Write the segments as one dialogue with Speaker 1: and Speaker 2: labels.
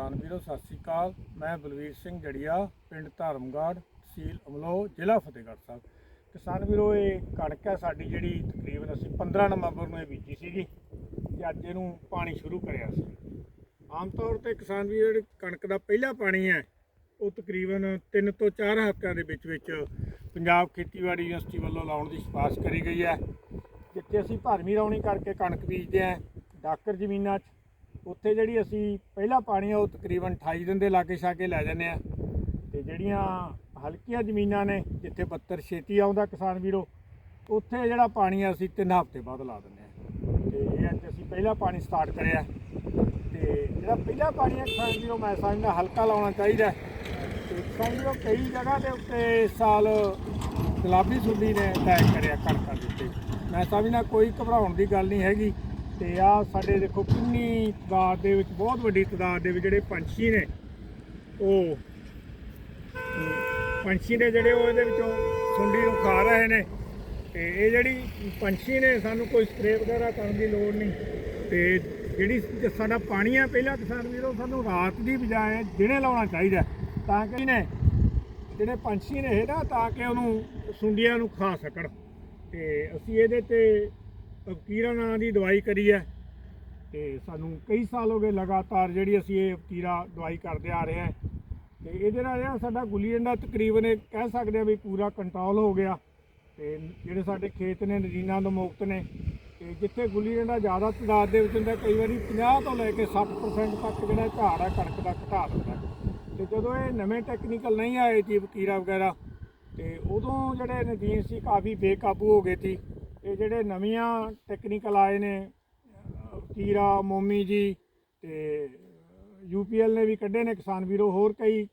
Speaker 1: ਕਿਸਾਨ ਵੀਰੋ, ਸਤਿ ਸ੍ਰੀ ਅਕਾਲ। ਮੈਂ ਬਲਵੀਰ ਸਿੰਘ ਜੜੀਆ, ਪਿੰਡ ਧਰਮਗੜ੍ਹ, ਤਹਿਸੀਲ ਅਮਲੋ ਜ਼ਿਲ੍ਹਾ ਫਤਿਹਗੜ੍ਹ ਸਾਹਿਬ। ਕਿਸਾਨ ਵੀਰੋ, ਇਹ ਕਣਕ ਹੈ ਸਾਡੀ ਜਿਹੜੀ ਤਕਰੀਬਨ ਅਸੀਂ 15 ਨਵੰਬਰ ਨੂੰ ਇਹ ਬੀਜੀ ਸੀਗੀ ਤੇ ਅੱਜ ਇਹਨੂੰ ਪਾਣੀ ਸ਼ੁਰੂ ਕਰਿਆ ਸੀ। ਆਮ ਤੌਰ ਤੇ ਕਿਸਾਨ ਵੀਰ, ਜਿਹੜੀ ਕਣਕ ਦਾ ਪਹਿਲਾ ਪਾਣੀ ਹੈ, ਉਹ ਤਕਰੀਬਨ 3 ਤੋਂ 4 ਹਫ਼ਤਿਆਂ ਦੇ ਵਿੱਚ ਵਿੱਚ ਪੰਜਾਬ ਖੇਤੀਬਾੜੀ ਯੂਨੀਵਰਸਿਟੀ ਵੱਲੋਂ ਲਾਉਣ ਦੀ ਸਿਫਾਰਿਸ਼ ਕਰੀ ਗਈ ਹੈ। ਜਿੱਥੇ ਅਸੀਂ ਭਰਵੀਂ ਰੌਣੀ ਕਰਕੇ ਕਣਕ ਬੀਜਦੇ ਹਾਂ, ਡਾਕਰ ਜ਼ਮੀਨਾਂ 'ਚ ਉੱਥੇ ਜਿਹੜੀ ਅਸੀਂ ਪਹਿਲਾ ਪਾਣੀ ਆ, ਉਹ ਤਕਰੀਬਨ 28 ਦਿਨ ਦੇ ਲਾਗੇ ਛਾਗੇ ਲੈ ਜਾਂਦੇ ਆ। ਤੇ ਜਿਹੜੀਆਂ ਹਲਕੀਆਂ ਜ਼ਮੀਨਾਂ ਨੇ, ਜਿੱਥੇ 72 ਛੇਤੀ ਆਉਂਦਾ ਕਿਸਾਨ ਵੀਰੋ, ਉੱਥੇ ਜਿਹੜਾ ਪਾਣੀ ਆ, ਅਸੀਂ ਤਿੰਨ ਹਫ਼ਤੇ ਬਾਅਦ ਲਾ ਦਿੰਦੇ ਆ। ਤੇ ਇਹ ਅੱਜ ਅਸੀਂ ਪਹਿਲਾ ਪਾਣੀ ਸਟਾਰਟ ਕਰਿਆ। ਤੇ ਜਿਹੜਾ ਪਹਿਲਾ ਪਾਣੀ ਆ ਕਿਸਾਨ ਵੀਰੋ, ਮੈਂ ਸਮਝਦਾ ਹਲਕਾ ਲਾਉਣਾ ਚਾਹੀਦਾ ਹੈ। ਤੇ ਕਿਸਾਨ ਵੀਰੋ, ਕਈ ਜਗ੍ਹਾ ਦੇ ਉੱਤੇ ਇਸ ਸਾਲ ਗੁਲਾਬੀ ਸੁੰਡੀ ਨੇ ਅਟੈਕ ਕਰਿਆ ਕਣਕਾਂ ਦੇ ਉੱਤੇ। ਮੈਂ ਸਮਝਦਾ ਕੋਈ ਘਬਰਾਉਣ ਦੀ ਗੱਲ ਨਹੀਂ ਹੈਗੀ। ਤੇ ਆ ਸਾਡੇ ਦੇਖੋ ਕਿੰਨੀ ਤਾਦਾਦ ਦੇ ਵਿੱਚ, ਬਹੁਤ ਵੱਡੀ ਤਾਦਾਦ ਦੇ ਵਿੱਚ ਜਿਹੜੇ ਪੰਛੀ ਨੇ, ਉਹ ਪੰਛੀ ਨੇ ਜਿਹੜੇ ਉਹ ਇਹਦੇ ਵਿੱਚੋਂ ਸੁੰਡੀ ਨੂੰ ਖਾ ਰਹੇ ਨੇ। ਤੇ ਇਹ ਜਿਹੜੀ ਪੰਛੀ ਨੇ, ਸਾਨੂੰ ਕੋਈ ਸਪਰੇਅ ਵਗੈਰਾ ਕਰਨ ਦੀ ਲੋੜ ਨਹੀਂ। ਤੇ ਜਿਹੜੀ ਸਾਡਾ ਪਾਣੀ ਆ, ਪਹਿਲਾਂ ਕਿਸਾਨ ਵੀਰੋ ਸਾਨੂੰ ਰਾਤ ਦੀ ਬਜਾਏ ਦਿਨੇ ਲਾਉਣਾ ਚਾਹੀਦਾ, ਤਾਂ ਕਿ ਨੇ ਜਿਹੜੇ ਪੰਛੀ ਨੇ ਇਹ ਨਾ, ਤਾਂ ਕਿ ਉਹਨੂੰ ਸੁੰਡੀਆਂ ਨੂੰ ਖਾ ਸਕਣ। ਤੇ ਅਸੀਂ ਇਹਦੇ ਤੇ ਕੀਰਾ ਨਾਂ ਦੀ ਦਵਾਈ ਕਰੀ ਹੈ ਤੇ ਸਾਨੂੰ ਕਈ ਸਾਲ ਹੋ ਗਏ ਲਗਾਤਾਰ ਜਿਹੜੀ ਅਸੀਂ ਇਹ ਕੀਰਾ ਦਵਾਈ ਕਰਦੇ ਆ ਰਹੇ ਹਾਂ। ਤੇ ਇਹਦੇ ਨਾਲ ਜਿਹੜਾ ਸਾਡਾ ਗੁੱਲੀ ਡੰਡਾ ਤਕਰੀਬਨ ਇਹ ਕਹਿ ਸਕਦੇ ਆ ਵੀ ਪੂਰਾ ਕੰਟਰੋਲ ਹੋ ਗਿਆ। ਤੇ ਜਿਹੜੇ ਸਾਡੇ ਖੇਤ ਨੇ, ਨਦੀਨਾਂ ਤੋਂ ਮੁਕਤ ਨੇ, ਤੇ ਜਿੱਥੇ ਗੁੱਲੀ ਡੰਡਾ ਜ਼ਿਆਦਾ ਤਾਦਾਦ ਦੇ ਵਿੱਚ ਹੁੰਦਾ, ਕਈ ਵਾਰੀ 50 ਤੋਂ ਲੈ ਕੇ 60% ਤੱਕ ਜਿਹੜਾ ਝਾੜ ਆ, ਕਣਕ ਦਾ ਘਟਾ ਦਿੰਦਾ। ਤੇ ਜਦੋਂ ਇਹ ਨਵੇਂ ਟੈਕਨੀਕਲ ਨਹੀਂ ਆਏ ਜੀ ਵਕੀਰਾ ਵਗੈਰਾ, ਤੇ ਉਦੋਂ ਜਿਹੜੇ ਨਦੀਨ ਸੀ, ਕਾਫੀ ਬੇਕਾਬੂ ਹੋ ਗਏ ਸੀ। ਇਹ ਜਿਹੜੇ ਨਵੀਆਂ ਟੈਕਨੀਕਲ ਆਏ ਨੇ ਅਹ ਕੀਰਾ, ਮੋਮੀ ਜੀ ਤੇ ਯੂਪੀਐਲ ਨੇ ਵੀ ਕੱਢੇ ਨੇ, ਕਿਸਾਨ ਵੀਰੋ, ਹੋਰ ਕਈ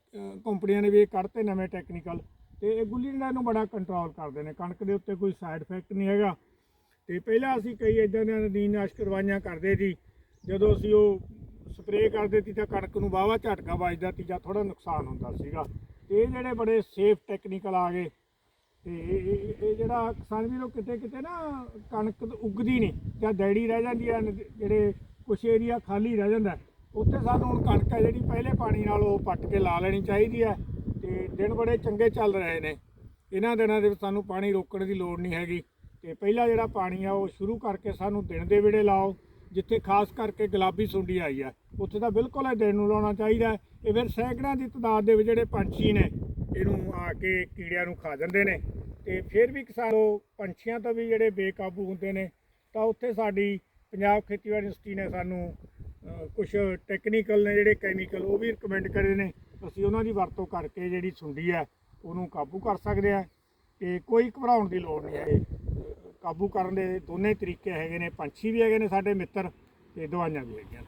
Speaker 1: ਕੰਪਨੀਆਂ ਨੇ ਵੀ ਇਹ ਕੱਢਤੇ ਨਵੇਂ ਟੈਕਨੀਕਲ ਤੇ ਇਹ ਗੁੱਲੀ ਡੰਡਾ ਨੂੰ ਬੜਾ ਕੰਟਰੋਲ ਕਰਦੇ ਨੇ। ਕਣਕ ਦੇ ਉੱਤੇ ਕੋਈ ਸਾਈਡ ਇਫੈਕਟ ਨਹੀਂ ਹੈਗਾ। ਤੇ ਪਹਿਲਾਂ ਅਸੀਂ ਕਈ ਇਦਾਂ ਦੀਆਂ ਨਦੀਨਨਾਸ਼ਕ ਕਰਵਾਈਆਂ ਕਰਦੇ ਜੀ ਜਦੋਂ ਅਸੀਂ ਉਹ ਸਪਰੇਅ ਕਰਦੇ ਸੀ ਤਾਂ ਕਣਕ ਨੂੰ ਵਾਹਵਾ ਝਟਕਾ ਵੱਜਦਾ ਸੀ ਜਾਂ ਥੋੜਾ ਨੁਕਸਾਨ ਹੁੰਦਾ ਸੀਗਾ। ਤੇ ਇਹ ਜਿਹੜੇ ਬੜੇ ਸੇਫ ਟੈਕਨੀਕਲ ਆ ਗਏ ਤੇ ਇਹ- ਇਹ ਜਿਹੜਾ ਕਿਸਾਨ ਵੀਰੋ, ਕਿਤੇ ਕਿਤੇ ਨਾ ਕਣਕ ਉੱਗਦੀ ਨਹੀਂ, ਜਾਂ ਡੈੜੀ ਰਹਿ ਜਾਂਦੀ ਹੈ ਜਿਹੜੇ ਕੁਛ ਏਰੀਆ ਖਾਲੀ ਰਹਿ ਜਾਂਦਾ, ਉੱਥੇ ਸਾਨੂੰ ਹੁਣ ਕਣਕ ਹੈ ਜਿਹੜੀ ਪਹਿਲੇ ਪਾਣੀ ਨਾਲ ਉਹ ਪੱਟ ਕੇ ਲਾ ਲੈਣੀ ਚਾਹੀਦੀ ਹੈ ਤੇ ਦਿਨ ਬੜੇ ਚੰਗੇ ਚੱਲ ਰਹੇ ਨੇ। ਇਹਨਾਂ ਦਿਨਾਂ ਦੇ ਵਿੱਚ ਸਾਨੂੰ ਪਾਣੀ ਰੋਕਣ ਦੀ ਲੋੜ ਨਹੀਂ ਹੈਗੀ, ਤੇ ਪਹਿਲਾ ਜਿਹੜਾ ਪਾਣੀ ਆ, ਉਹ ਸ਼ੁਰੂ ਕਰਕੇ ਸਾਨੂੰ ਦਿਨ ਦੇ ਵੇੜੇ ਲਾਓ, ਜਿੱਥੇ ਖਾਸ ਕਰਕੇ ਗੁਲਾਬੀ ਸੁੰਡੀ ਆਈ ਆ, ਉੱਥੇ ਤਾਂ ਬਿਲਕੁਲ ਇਹ ਦਿਨ ਨੂੰ ਲਾਉਣਾ ਚਾਹੀਦਾ। ਇਹ ਫਿਰ ਸੈਂਕੜਿਆਂ ਦੀ ਤਾਦਾਦ ਦੇ ਵਿੱਚ ਜਿਹੜੇ ਪੰਛੀ ਨੇ ਇਹਨੂੰ ਆ ਕੇ ਕੀੜਿਆਂ ਨੂੰ ਖਾ ਜਾਂਦੇ ਨੇ ਤੇ ਫਿਰ ਵੀ ਕਿਸਾਨ ਉਹ ਪੰਛੀਆਂ ਤੋਂ ਵੀ ਜਿਹੜੇ ਬੇਕਾਬੂ ਹੁੰਦੇ ਨੇ, ਤਾਂ ਉੱਥੇ ਸਾਡੀ ਪੰਜਾਬ ਖੇਤੀਬਾੜੀ ਯੂਨੀਵਰਸਿਟੀ ਨੇ ਸਾਨੂੰ ਕੁਝ ਟੈਕਨੀਕਲ ਨੇ ਜਿਹੜੇ ਕੈਮੀਕਲ ਉਹ ਵੀ ਰეკਮੈਂਡ ਕਰੇ ਨੇ। ਅਸੀਂ ਉਹਨਾਂ ਦੀ ਵਰਤੋਂ ਕਰਕੇ ਜਿਹੜੀ ਸੁੰਡੀ ਆ ਉਹਨੂੰ ਕਾਬੂ ਕਰ ਸਕਦੇ ਆ ਤੇ ਕੋਈ ਘਬਰਾਉਣ ਦੀ ਲੋੜ ਨਹੀਂ ਹੈ। ਕਾਬੂ ਕਰਨ ਦੇ ਦੋਨੇ ਤਰੀਕੇ ਹੈਗੇ ਨੇ। ਪੰਛੀ ਵੀ ਹੈਗੇ ਨੇ ਸਾਡੇ ਮਿੱਤਰ ਤੇ ਦਵਾਈਆਂ ਵੀ ਹੈਗੀਆਂ